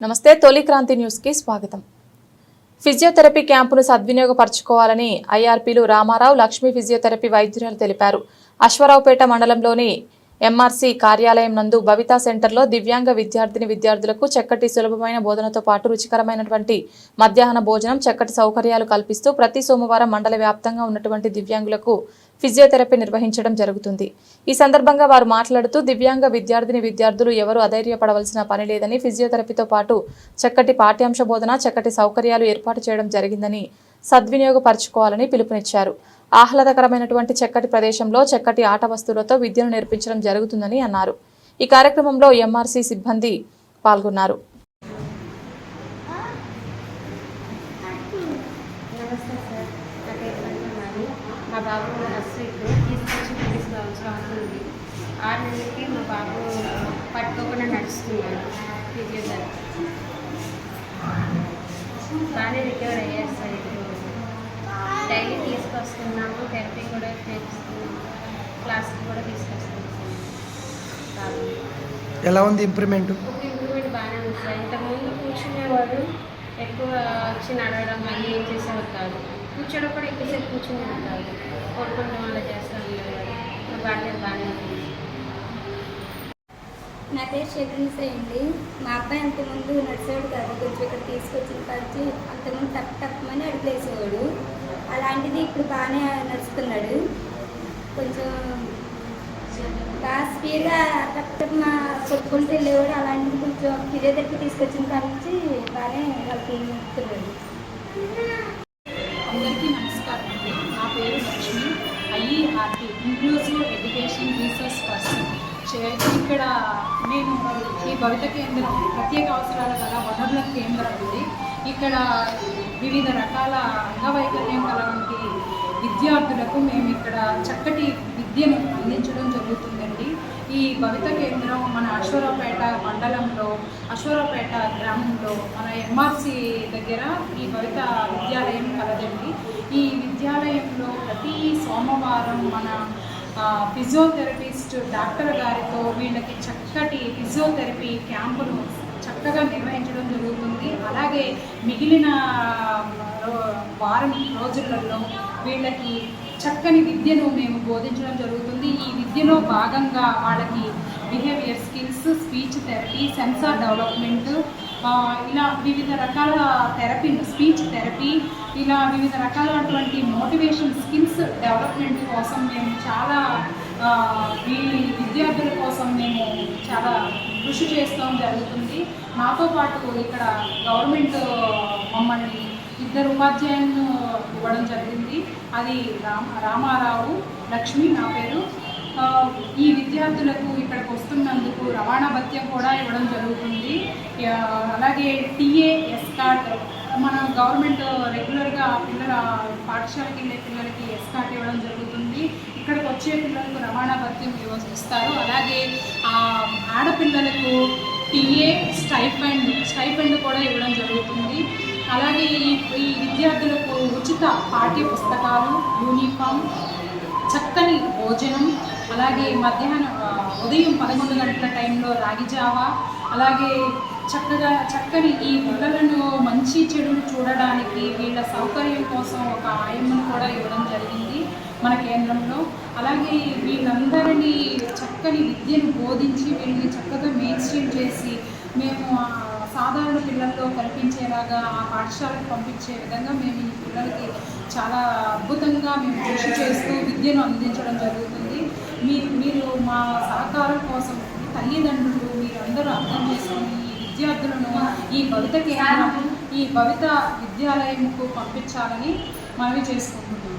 నమస్తే తొలి క్రాంతి న్యూస్కి స్వాగతం. ఫిజియోథెరపీ క్యాంపును సద్వినియోగపరచుకోవాలని ఐఆర్పీలు రామారావు లక్ష్మీ ఫిజియోథెరపీ వైద్యురాలు తెలిపారు. అశ్వరావుపేట మండలంలోని ఎంఆర్సీ కార్యాలయం నందు భవితా సెంటర్లో దివ్యాంగ విద్యార్థిని విద్యార్థులకు చక్కటి సులభమైన బోధనతో పాటు రుచికరమైనటువంటి మధ్యాహ్న భోజనం చక్కటి సౌకర్యాలు కల్పిస్తూ ప్రతి సోమవారం మండల వ్యాప్తంగా ఉన్నటువంటి దివ్యాంగులకు ఫిజియోథెరపీ నిర్వహించడం జరుగుతుంది. ఈ సందర్భంగా వారు మాట్లాడుతూ దివ్యాంగ విద్యార్థిని విద్యార్థులు ఎవరు అధైర్యపడవలసిన పని లేదని ఫిజియోథెరపీతో పాటు చక్కటి పాఠ్యాంశ బోధన చక్కటి సౌకర్యాలు ఏర్పాటు చేయడం జరిగిందని సద్వినియోగపరచుకోవాలని పిలుపునిచ్చారు. ఆహ్లాదకరమైనటువంటి చక్కటి ప్రదేశంలో చక్కటి ఆట వస్తువులతో విద్యను నేర్పించడం జరుగుతుందని అన్నారు. ఈ కార్యక్రమంలో ఎంఆర్సీ సిబ్బంది పాల్గొన్నారు. మా బాబు తీసుకొచ్చి ఆరు నెలలకి మా బాబు పట్టుకోకుండా నడుస్తున్నాడు ఫిజియోథెరపీ బాగానే రికవర్ అయ్యారు సార్ ఇప్పుడు డైలీ తీసుకొస్తున్నాము థెరపీ కూడా చేస్తున్నాము క్లాస్కి కూడా తీసుకొస్తున్నాము. ఎలా ఉంది ఇంప్రూవ్మెంట్ ఒక ఇంప్రూవ్మెంట్ బాగానే ఉంది. సార్ ఇంతకుముందు కూర్చునేవాడు ఎక్కువ వచ్చి నడవడం మళ్ళీ ఏం చేసేవారు కాదు. కూర్చోడం కూడా ఎక్కువసేపు కూర్చునేవారు కాదు. కొడుకుంటాం అలా చేస్తూ ఇప్పుడు బాగానే బాగానే ఉంది. నా పేరు షెడ్యూల్స్ అండి. మా అబ్బాయి అంతకుముందు నడిచేవాడు కాదు. కొంచెం ఇక్కడ తీసుకొచ్చిన కాచి అంతకుముందు తప్పు తప్పమని అడుగులేసేవాడు అలాంటిది ఇప్పుడు బాగానే నడుస్తున్నాడు. కొంచెం బాగా స్పీడ్గా తప్పు తప్పు మా కొట్టుకుంటూ వెళ్ళేవాడు అలాంటిది కొంచెం ఫిజియోథెరపీ తీసుకొచ్చిన కాడ నుంచి బాగానే వాళ్ళకి నడుస్తున్నాడు అందరికీ నమస్కారం నా పేరు Lakshmi. IERT inclusive education resource person. ఇక్కడ నేను ఈ భవిత కేంద్రం ప్రత్యేక అవసరాల గల వనరుల కేంద్రం ఉంది. ఇక్కడ వివిధ రకాల అంగవైకల్యం కలవంటి విద్యార్థులకు మేము ఇక్కడ చక్కటి విద్యను అందించడం జరుగుతుందండి. ఈ భవిత కేంద్రం మన అశ్వరావుపేట మండలంలో అశ్వరావుపేట గ్రామంలో మన ఎంఆర్సి దగ్గర ఈ భవిత విద్యాలయం కలదండి. ఈ విద్యాలయంలో ప్రతి సోమవారం మన ఫిజియోథెరపిస్ట్ డాక్టర్ గారితో వీళ్ళకి చక్కటి ఫిజియోథెరపీ క్యాంపును చక్కగా నిర్వహించడం జరుగుతుంది. అలాగే మిగిలిన వారం రోజులలో వీళ్ళకి చక్కని విద్యను మేము బోధించడం జరుగుతుంది. ఈ విద్యలో భాగంగా వాళ్ళకి behaviour skills speech therapy sensor development ఇలా వివిధ రకాల థెరపీ స్పీచ్ థెరపీ ఇలా వివిధ రకాలైనటువంటి మోటివేషన్ స్కిల్స్ డెవలప్మెంట్ కోసం మేము చాలా ఈ విద్యార్థుల కోసం మేము చాలా కృషి చేస్తాం జరుగుతుంది. మాతో పాటు ఇక్కడ గవర్నమెంట్ మమ్మల్ని ఇద్దరు ఉపాధ్యాయులను ఇవ్వడం జరిగింది. అది రామ రామారావు లక్ష్మి నా పేరు. ఈ విద్యార్థులకు ఇక్కడికి వస్తున్నందుకు రవాణా భత్యం కూడా ఇవ్వడం జరుగుతుంది. అలాగే టీఏ ఎస్కాట్ మన గవర్నమెంట్ రెగ్యులర్గా పిల్లల పాఠశాలకి వెళ్ళే పిల్లలకి ఎస్కాట్ ఇవ్వడం జరుగుతుంది. ఇక్కడికి వచ్చే పిల్లలకు రవాణా భత్యం ఇవ్వ- ఇస్తారు అలాగే ఆడపిల్లలకు టీఏ స్టైఫండ్ స్టైఫండ్ కూడా ఇవ్వడం జరుగుతుంది. అలాగే ఈ ఈ విద్యార్థులకు ఉచిత పాఠ్య పుస్తకాలు యూనిఫామ్ చక్కని భోజనం అలాగే మధ్యాహ్నం ఉదయం పదకొండు గంటల టైంలో రాగి జావా అలాగే చక్కగా చక్కని ఈ పిల్లలను మంచి చెడును చూడడానికి వీళ్ళ సౌకర్యం కోసం ఒక ఆయమ్మను కూడా ఇవ్వడం జరిగింది. మన కేంద్రంలో. అలాగే వీళ్ళందరినీ చక్కని విద్యను బోధించి వీళ్ళని చక్కగా మెయిన్ స్ట్రీమ్ చేసి మేము సాధారణ పిల్లల్లో కల్పించేలాగా ఆ పాఠశాలకు పంపించే విధంగా మేము ఈ పిల్లలకి చాలా అద్భుతంగా మేము కృషి చేస్తూ విద్యను అందించడం జరుగుతుంది. మీరు మీరు మా సహకారం కోసం తల్లిదండ్రులు మీరందరూ అర్థం చేసుకొని ఈ విద్యార్థులను ఈ భవిత కేంద్రం ఈ భవిత విద్యాలయంకు పంపించాలని మనవి చేసుకుంటున్నాం.